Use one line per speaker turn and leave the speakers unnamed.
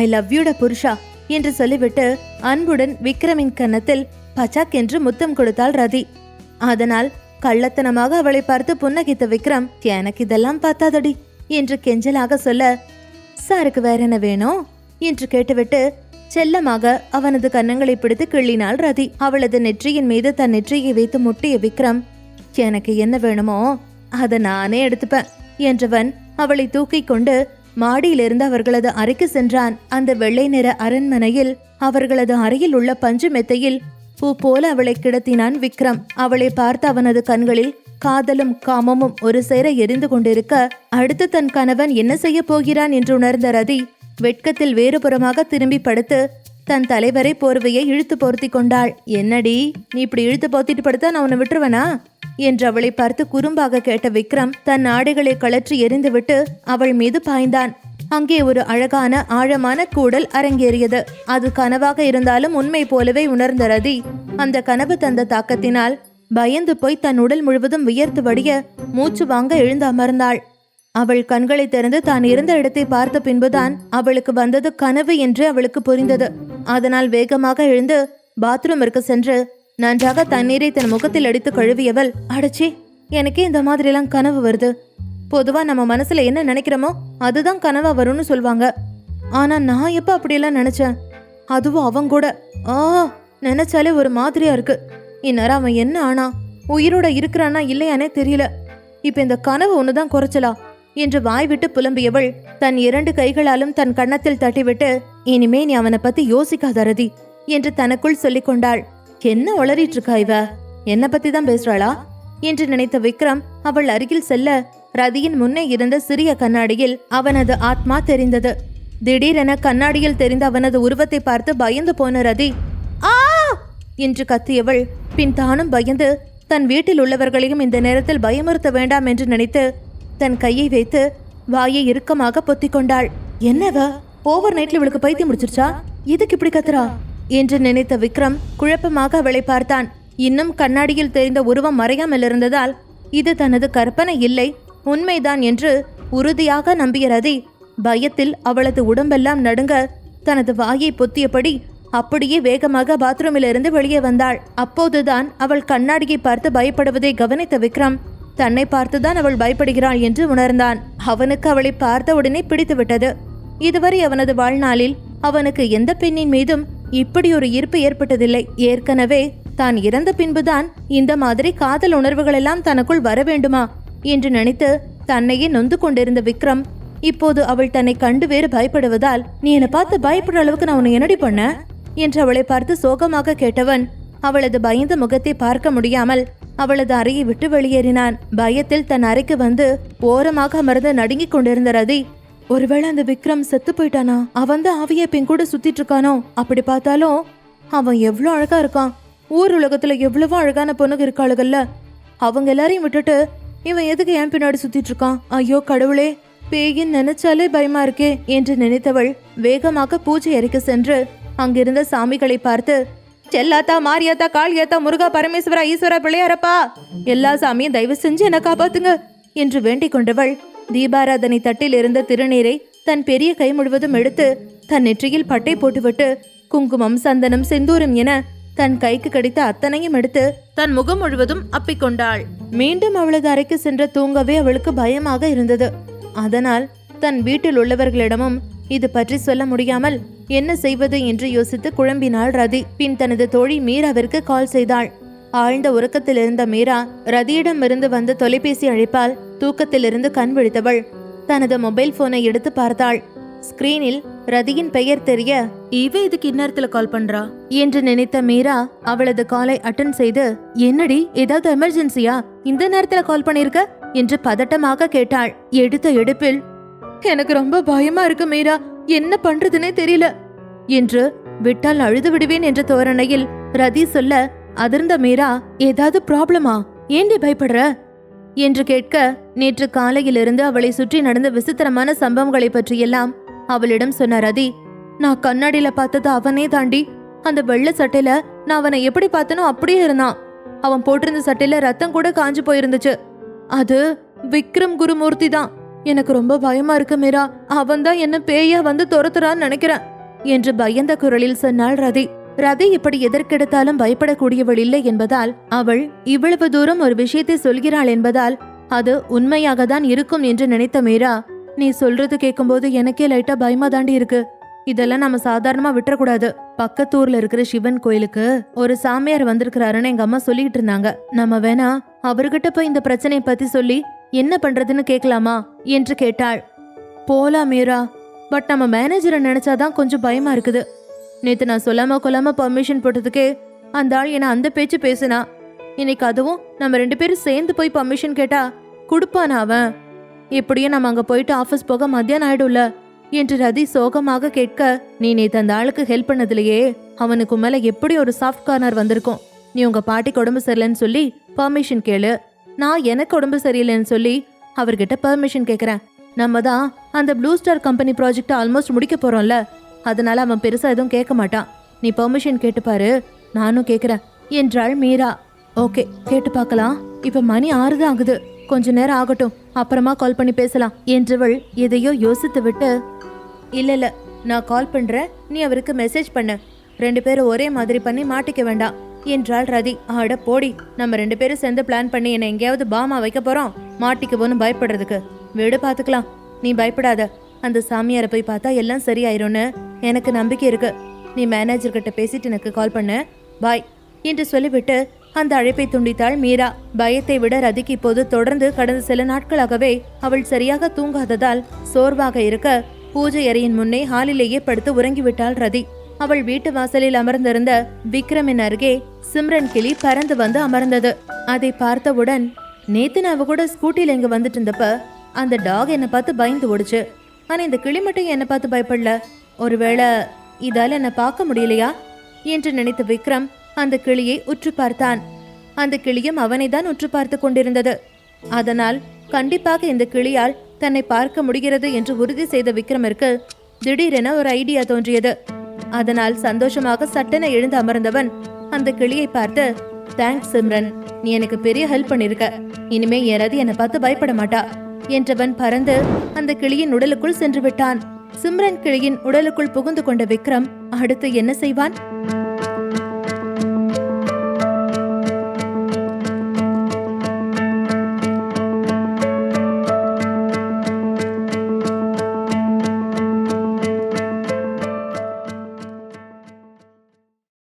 I love யூட புருஷா என்று சொல்லிவிட்டு அன்புடன் விக்ரமின் கன்னத்தில் பச்சாக் என்று முத்தம் கொடுத்தாள் ரதி. அதனால் கள்ளத்தனமாக அவளை பார்த்து புன்னகித்த விக்ரம் எனக்கு இதெல்லாம் பார்த்தாதடி என்று கெஞ்சலாக சொல்ல சாருக்கு வேற என்ன வேணும்? என்று கேட்டுவிட்டு செல்லமாக அவனது கன்னங்களை பிடித்து கிள்ளினாள் ரதி. அவளது நெற்றியின் மீது தன் நெற்றியை வைத்து முட்டிய விக்ரம் எனக்கு என்ன வேணுமோ அதை நானே எடுத்துப்பேன் என்றவன் அவளை தூக்கிக் கொண்டு மாடியிலிருந்து அவர்களது அறைக்கு சென்றான். அந்த வெள்ளை நிற அரண்மனையில் அவர்களது அறையில் உள்ள பஞ்சு மெத்தையில் பூ போல அவளை கிடத்தினான் விக்ரம். அவளை பார்த்த அவனது கண்களில் காதலும் காமமும் ஒரு சேர எரிந்து கொண்டிருக்க அடுத்து தன் கணவன் என்ன செய்ய போகிறான் என்று உணர்ந்த ரதி வெட்கத்தில் வேறுபுறமாக திரும்பி படுத்து தன் தலைவரை போர்வையை இழுத்து போர்த்தி கொண்டாள். என்னடி நீ இப்படி இழுத்து போத்திட்டு படுத்தா நான் உன்னை விட்டுருவனா? என்று அவளை பார்த்து குறும்பாக கேட்ட விக்ரம் தன் ஆடைகளை கழற்றி எறிந்துவிட்டு அவள் மீது பாய்ந்தான். அங்கே ஒரு அழகான ஆழமான கூடல் அரங்கேறியது. அது கனவாக இருந்தாலும் உண்மை போலவே உணர்ந்த ரதி அந்த கனவு தந்த தாக்கத்தினால் பயந்து போய் தன் உடல் முழுவதும் வியர்த்து வடிய மூச்சு வாங்க எழுந்து அமர்ந்தாள் அவள் கண்களை திறந்து தான் இருந்த இடத்தை பார்த்த பின்புதான் அவளுக்கு வந்தது கனவு என்று அவளுக்கு புரிந்தது. அதனால் வேகமாக எழுந்து பாத்ரூமிற்கு சென்று நன்றாக தண்ணீரை தன் முகத்தில் அடித்து கழுவியவள் அடச்சி எனக்கே இந்த மாதிரிலாம் கனவு வருது. பொதுவா நம்ம மனசுல என்ன நினைக்கிறோமோ அதுதான் கனவா வரும்னு சொல்லுவாங்க ஆனா நான் எப்ப அப்படியெல்லாம் நினைச்சேன்? அதுவும் அவன் கூட. ஆ நினைச்சாலே ஒரு மாதிரியா இருக்கு. இந்நேரம் அவன் என்ன ஆனா உயிரோட இருக்கிறானா இல்லையானே தெரியல. இப்ப இந்த கனவு ஒண்ணுதான் குறைச்சலா? என்று வாய் விட்டு புலம்பியவள் தன் இரண்டு கைகளாலும் தன் கன்னத்தில் தட்டிவிட்டு இனிமே நீ அவனை பத்தி யோசிக்காத ரதி என்று தனக்குள் சொல்லிக் கொண்டாள். என்ன உளறிட்டு இருக்கா இவ? என்ன பத்தி தான் பேசுறாளா? என்று நினைத்த விக்ரம் அவள் அருகில் செல்ல ரதியின் முன்னே இருந்த சிறிய கண்ணாடியில் அவனது ஆத்மா தெரிந்தது. திடீரென கண்ணாடியில் தெரிந்த அவனது உருவத்தை பார்த்து பயந்து போன ரதி ஆ! என்று கத்தியவள். பின் தானும் பயந்து தன் வீட்டில் உள்ளவர்களையும் இந்த நேரத்தில் பயமுறுத்த வேண்டாம் என்று நினைத்து தன் கையை வைத்து வாயை இறுக்கமாக பொத்திக்கொண்டாள் என்னவ? ஓவர் நைட்ல இவளுக்கு பைத்தியம் முடிச்சிருச்சா இதுக்கு இப்படி கத்துறா? என்று நினைத்த விக்ரம் குழப்பமாக அவளை பார்த்தான். இன்னும் கண்ணாடியில் தெரிந்த உருவம் மறையாமல் இருந்ததால் இது தனது கற்பனை இல்லை உண்மைதான் என்று உறுதியாக நம்பிய ரதி பயத்தில் அவளது உடம்பெல்லாம் நடுங்க தனது வாயை பொத்தியபடி அப்படியே வேகமாக பாத்ரூமிலிருந்து வெளியே வந்தாள். அப்போதுதான் அவள் கண்ணாடியை பார்த்து பயப்படுவதை கவனித்த விக்ரம் தன்னை பார்த்துதான் அவள் பயப்படுகிறாள் என்று உணர்ந்தான். அவனுக்கு அவளை பார்த்த உடனே பிடித்துவிட்டது. இதுவரை அவனது வாழ்நாளில் அவனுக்கு எந்த பெண்ணின் மீதும் இப்படி ஒரு ஈர்ப்பு ஏற்பட்டதில்லை. ஏற்கனவே தான் இறந்த பின்புதான் இந்த மாதிரி காதல் உணர்வுகள் எல்லாம் தனக்குள் வர வேண்டுமா? என்று நினைத்து தன்னையே நொந்து கொண்டிருந்த விக்ரம் இப்போது அவள் தன்னை கண்டு வேறு பயப்படுவதால் நீ என்னை பார்த்து பயப்படுற அளவுக்கு நான் உன்னை என்னடி பண்ண? என்று அவளை பார்த்து சோகமாக கேட்டவன் அவளது பயந்த முகத்தை பார்க்க முடியாமல் அவளது அறையை விட்டு வெளியேறினான். பயத்தில் தன் அறைக்கு வந்து ஓரமாக அமர்ந்து நடுங்கிக் கொண்டிருந்த ரதி ஒருவேளை அந்த விக்ரம் செத்து போயிட்டானா? அவன் தான் ஆவிய பெண் கூட சுத்திட்டு இருக்கானோ? அப்படி பார்த்தாலும் அவன் எவ்வளோ அழகா இருக்கான். ஊர் உலகத்துல எவ்வளவோ அழகான பொண்ணுங்க இருக்காளுகள்ல. அவங்க எல்லாரையும் விட்டுட்டு இவன் எதுக்கு என் பின்னாடி சுத்திட்டு இருக்கான்? ஐயோ கடவுளே பேயின் நினைச்சாலே பயமா இருக்கே என்று நினைத்தவள் வேகமாக பூஜை அறைக்கு சென்று அங்கிருந்த சாமிகளை பார்த்து செல்லாத்தா மாரியாத்தா காளியாத்தா முருகா பரமேஸ்வரா ஈஸ்வரா பிள்ளையாரப்பா எல்லா சாமியும் தயவு செஞ்சு என்ன காப்பாத்துங்க என்று வேண்டிக் கொண்டவள் தீபாராதனை தட்டில் இருந்த திருநீரை தன் பெரிய கை முழுவதும் எடுத்து தன் நெற்றியில் பட்டை போட்டுவிட்டு குங்குமம் சந்தனம் செந்தூரம் என தன் கைக்கு கிடைத்த அத்தனையும் எடுத்து தன் முகம் முழுவதும் அப்பிக்கொண்டாள் மீண்டும் அவளது அறைக்கு சென்று தூங்கவே அவளுக்கு பயமாக இருந்தது. அதனால் தன் வீட்டில் உள்ளவர்களிடமும் இது பற்றி சொல்ல முடியாமல் என்ன செய்வது? என்று யோசித்து குழம்பினாள் ரதி. பின் தனது தோழி மீராவிற்கு கால் செய்தாள். ஆழ்ந்த உறக்கத்தில் இருந்த மீரா ரதியிடமிருந்து வந்த தொலைபேசி அழைப்பால் தூக்கத்திலிருந்து கண் விழித்தவள். தனது மொபைல் போனை எடுத்து பார்த்தாள். ஸ்கிரீனில் ரதியின் பெயர் தெரிய இவ இதுக்கு இந்நேரத்துல கால் பண்றா? என்று நினைத்த மீரா அவளது காலை அட்டன் செய்து என்னடி ஏதாவது எமர்ஜென்சியா இந்த நேரத்துல கால் பண்ணிருக்க? என்று பதட்டமாக கேட்டாள். எடுத்த எடுப்பில் எனக்கு ரொம்ப பயமா இருக்கு மீரா. என்ன பண்றதுனே தெரியல. என்று விட்டால் அழுது விடுவேன் என்ற தோரணையில் ரதி சொல்ல அதிர்ந்த மீரா ஏதாவது ப்ராப்ளமா? ஏண்டி பயப்படுற? என்று கேட்க நேற்று காலையிலிருந்து அவளை சுற்றி நடந்த விசித்திரமான சம்பவங்களை பற்றியெல்லாம் அவளிடம் சொன்ன ரதி நான் கண்ணாடியில பார்த்தது அவனே தாண்டி. அந்த வெள்ள சட்டையில நான் அவனை எப்படி பார்த்தனோ அப்படியே இருந்தான். அவன் போட்டிருந்த சட்டையில ரத்தம் கூட காஞ்சு போயிருந்துச்சு. அது விக்ரம் குருமூர்த்தி தான். எனக்கு ரொம்ப பயமா இருக்கு மீரா. அவன் தான் என்ன பேயா வந்து துரத்துறான்னு நினைக்கிறேன் என்று பயந்த குரலில் சொன்னாள் ரதி. ரதி இப்படி எதற்கெடுத்தாலும் பயப்படக்கூடியவள் இல்லை என்பதால் அவள் இவ்வளவு தூரம் ஒரு விஷயத்தை சொல்கிறாள் என்பதால் அது உண்மையாக தான் இருக்கும் என்று நினைத்த மீரா நீ சொல்றது கேட்கும்போது எனக்கே லைட்டா பயமா தாண்டி இருக்கு. இதெல்லாம் நம்ம சாதாரணமா விட்டுறக்கூடாது. பக்கத்தூர்ல இருக்கிற சிவன் கோயிலுக்கு ஒரு சாமியார் வந்திருக்கிறாருன்னு எங்க அம்மா சொல்லிட்டு இருந்தாங்க. நம்ம வேணா அவர்கிட்ட போய் இந்த பிரச்சனையை பத்தி சொல்லி என்ன பண்றதுன்னு கேட்கலாமா? என்று கேட்டாள். போலாம் மீரா. பட் நம்ம மேனேஜரை நினைச்சாதான் கொஞ்சம் பயமா இருக்குது. நேத்து நான் சொல்லாம கொல்லாம பர்மிஷன் போட்டதுக்கே அந்த ஆள் என்ன அந்த பேச்சு பேசுனா? இன்னைக்கு அதுவும் நம்ம ரெண்டு பேரும் சேர்ந்து போய் பர்மிஷன் கேட்டா கொடுப்பானா அவன்? இப்படியே நம்ம அங்க போயிட்டு ஆபீஸ் போக மத்தியானம் ஆயிடும்ல? என்று ரதி சோகமாக கேட்க நீ நேத்து அந்த ஆளுக்கு ஹெல்ப் பண்ணதுலயே அவனுக்கு மேல எப்படி ஒரு சாஃப்ட் கார்னர் வந்திருக்கும்? நீ உங்க பாட்டிக்கு உடம்பு சரியில்லைன்னு சொல்லி பர்மிஷன் கேளு. நான் எனக்கு உடம்பு சரியில்லைன்னு சொல்லி அவர்கிட்ட பர்மிஷன் கேக்குறேன். நம்ம தான் அந்த blue star company project almost முடிக்க போறோம்ல? அதனால அவன் பெருசா எதுவும் கேட்க மாட்டான். நீ பெர்மிஷன் கேட்டுப்பாரு நானும் கேட்குறேன் என்றாள் மீரா. ஓகே கேட்டு பார்க்கலாம். இப்ப மணி ஆறுதான் ஆகுது. கொஞ்ச நேரம் ஆகட்டும். அப்புறமா கால் பண்ணி பேசலாம். என்றவள் எதையோ யோசித்து விட்டு இல்ல இல்ல நான் கால் பண்றேன். நீ அவருக்கு மெசேஜ் பண்ணு. ரெண்டு பேரும் ஒரே மாதிரி பண்ணி மாட்டிக்க வேண்டாம். என்றாள் ரதி. ஆட போடி நம்ம ரெண்டு பேரும் சேர்ந்து பிளான் பண்ணி என்ன எங்கேயாவது பாமா வைக்க போறோம். மாட்டிக்குவோன்னு பயப்படுறதுக்கு. வீடு பாத்துக்கலாம். நீ பயப்படாத. அந்த சாமியாரை போய் பார்த்தா எல்லாம் சரியாயிரும்னு எனக்கு நம்பிக்கை இருக்கு. நீ மேனேஜர்கிட்ட பேசிட்டு எனக்கு கால் பண்ணு. பாய் என்று சொல்லிவிட்டு அந்த அழைப்பை துண்டித்தாள் மீரா. பயத்தை விட ரதிக்கு இப்போது தொடர்ந்து கடந்த சில நாட்களாகவே அவள் சரியாக தூங்காததால் சோர்வாக இருக்க பூஜை அறையின் முன்னே ஹாலிலேயே படுத்து உறங்கிவிட்டாள் ரதி. அவள் வீட்டு வாசலில் அமர்ந்திருந்த விக்ரமின் அருகே சிம்ரன் கிளி பறந்து வந்து அமர்ந்தது. அதை பார்த்தவுடன் நேத்து நான் அவ கூட ஸ்கூட்டியில் இங்க வந்துட்டு இருந்தப்ப அந்த டாக் என்னை பார்த்து பயந்து ஓடுச்சு. ஆனால் இந்த கிளி மட்டும் என்னை பார்த்து பயப்படல. ஒருவேளை இதால் என்னை பார்க்க முடியலையா? என்று நினைத்த விக்ரம் அந்த கிளியை உற்று பார்த்தான். அந்த கிளியும் அவனை தான் உற்று பார்த்து கொண்டிருந்தது. அதனால் கண்டிப்பாக இந்த கிளியால் தன்னை பார்க்க முடிகிறது என்று உறுதி செய்த விக்ரமிற்கு திடீரென ஒரு ஐடியா தோன்றியது. அதனால் சந்தோஷமாக சட்டென எழுந்து அமர்ந்தவன் அந்த கிளியை பார்த்து தேங்க்ஸ் சிம்ரன். நீ எனக்கு பெரிய ஹெல்ப் பண்ணிருக்க. இனிமே யாராவது என்னை பார்த்து பயப்பட மாட்டா. என்றவன் பறந்து அந்த கிளியின் உடலுக்குள் சென்று விட்டான் சிம்ரன் கிளியின் உடலுக்குள் புகுந்து கொண்ட விக்ரம் அடுத்து என்ன செய்வான்?